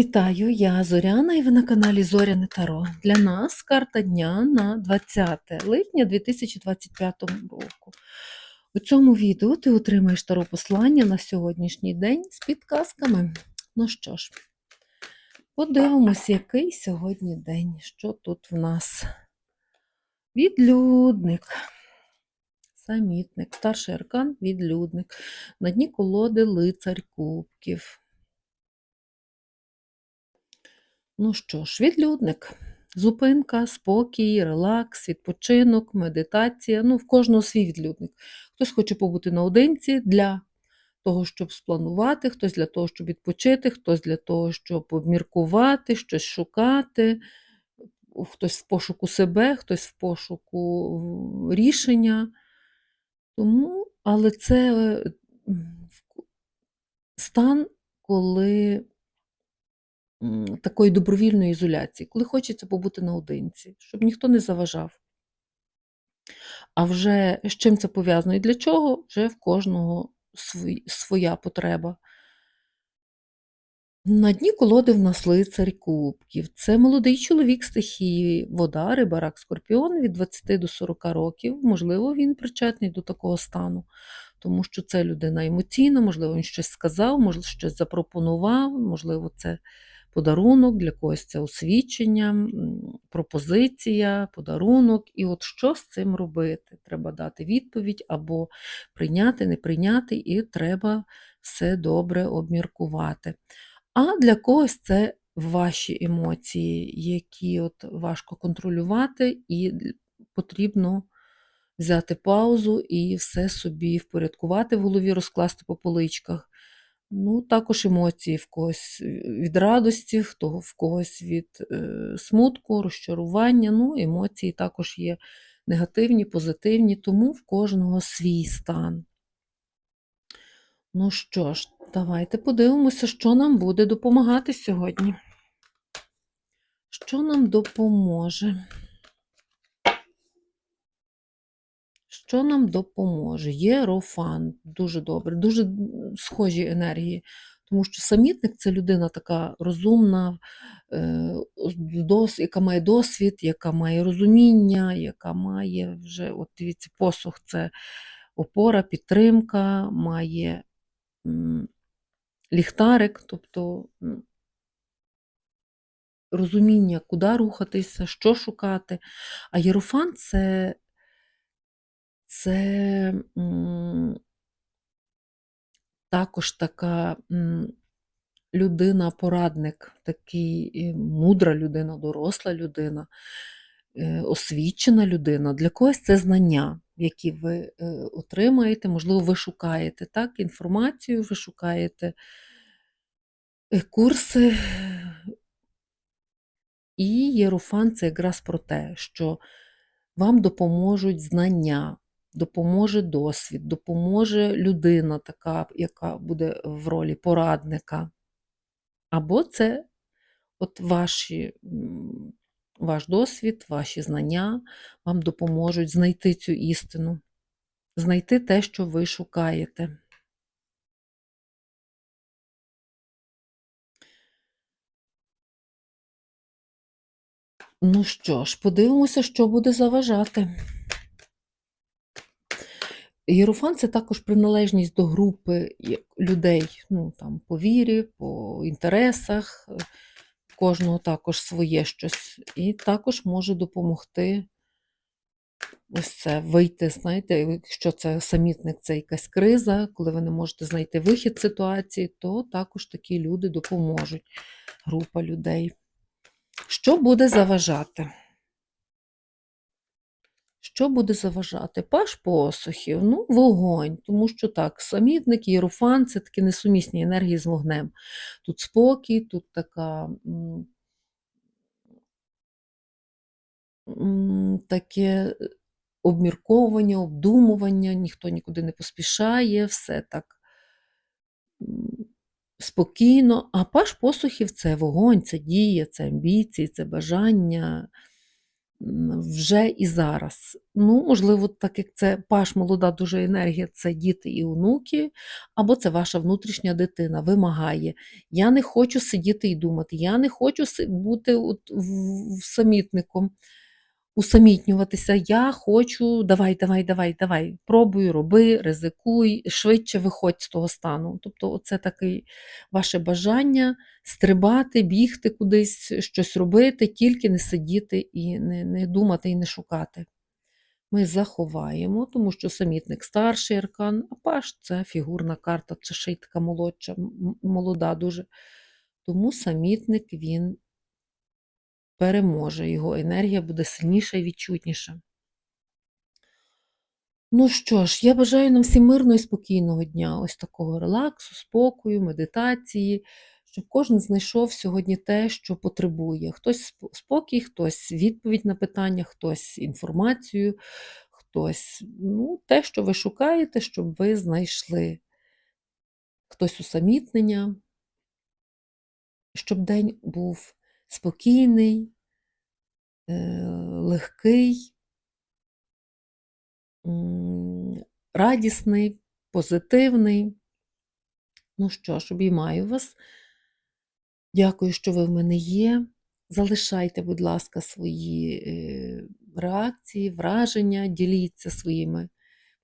Вітаю, я Зоряна і ви на каналі Зоряне Таро. Для нас карта дня на 20 липня 2025 року. У цьому відео ти отримаєш таро послання на сьогоднішній день з підказками. Ну що ж, подивимось, який сьогодні день. Що тут в нас? Відлюдник. Самітник, старший аркан, відлюдник. На дні колоди лицар кубків. Ну що ж, відлюдник. Зупинка, спокій, релакс, відпочинок, медитація. Ну, в кожного свій відлюдник. Хтось хоче побути наодинці для того, щоб спланувати, хтось для того, щоб відпочити, хтось для того, щоб обміркувати, щось шукати, хтось в пошуку себе, хтось в пошуку рішення. Тому, але це стан, коли такої добровільної ізоляції, коли хочеться побути наодинці, щоб ніхто не заважав. А вже з чим це пов'язано і для чого, вже в кожного своя потреба. На дні колоди в нас лицар кубків. Це молодий чоловік стихії вода, риба, рак, скорпіон від 20 до 40 років. Можливо, він причетний до такого стану, тому що це людина емоційна, можливо, він щось сказав, можливо, щось запропонував, можливо, це подарунок, для когось це освічення, пропозиція, подарунок. І от що з цим робити? Треба дати відповідь або прийняти, не прийняти, і треба все добре обміркувати. А для когось це ваші емоції, які от важко контролювати, і потрібно взяти паузу і все собі впорядкувати в голові, розкласти по поличках. Ну, також емоції в когось е, від радості, в когось від е, смутку, розчарування. Ну, емоції також є негативні, позитивні, тому в кожного свій стан. Ну що ж, давайте подивимося, що нам буде допомагати сьогодні. Що нам допоможе? Що нам допоможе? Єрофан, дуже добре, дуже схожі енергії. Тому що самітник це людина така розумна, е, яка має досвід, яка має розуміння, яка має вже, от дивіться, посух це опора, підтримка, має ліхтарик, тобто розуміння, куди рухатися, що шукати. А єрофан це, це також така людина-порадник, такий е, мудра людина, доросла людина, е, освічена людина. Для когось це знання, які ви е, отримаєте, можливо, ви шукаєте так, інформацію, ви шукаєте курси. І єрофан це якраз про те, що вам допоможуть знання, допоможе досвід, допоможе людина, така, яка буде в ролі порадника. Або це от ваші, ваш досвід, ваші знання вам допоможуть знайти цю істину, знайти те, що ви шукаєте. Ну що ж, подивимося, що буде заважати. Єрофан це також приналежність до групи людей, ну там по вірі, по інтересах, е, кожного також своє щось. І також може допомогти ось це вийти, знаєте, якщо це самітник, це якась криза, коли ви не можете знайти вихід ситуації, то також такі люди допоможуть, група людей. Що буде заважати? Що буде заважати? Паш посухів, ну, вогонь, тому що так, самітник, єрофан це такі несумісні енергії з вогнем. Тут спокій, тут така таке обмірковування, обдумування, ніхто нікуди не поспішає, все так спокійно. А паш посухів це вогонь, це дія, це амбіції, це бажання вже і зараз. Ну, можливо, так як це паш молода дуже енергія, це діти і онуки, або це ваша внутрішня дитина вимагає. Я не хочу сидіти і думати, я не хочу бути от самітником, усамітнюватися. Я хочу, давай, давай, давай, давай, пробуй, роби, ризикуй, швидше виходь з того стану. Тобто, це таке ваше бажання стрибати, бігти кудись, щось робити, тільки не сидіти і не, не думати і не шукати. Ми заховаємо, тому що самітник старший аркан, а паш це фігурна карта, це така молодша, молода дуже. Тому самітник він переможе, його енергія буде сильніша і відчутніша. Ну що ж, я бажаю нам всім мирного і спокійного дня, ось такого релаксу, спокою, медитації, щоб кожен знайшов сьогодні те, що потребує. Хтось спокій, хтось відповідь на питання, хтось інформацію, хтось ну, те, що ви шукаєте, щоб ви знайшли. Хтось усамітнення, щоб день був спокійний, е, легкий, радісний, позитивний. Ну що ж, обіймаю вас. Дякую, що ви в мене є. Залишайте, будь ласка, свої е, реакції, враження, діліться своїми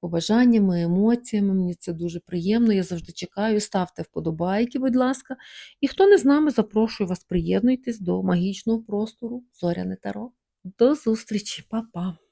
побажаннями, емоціями. Мені це дуже приємно. Я завжди чекаю. Ставте вподобайки, будь ласка. І хто не з нами, запрошую вас, приєднуйтесь до магічного простору Зоряне Таро. До зустрічі, Па-па!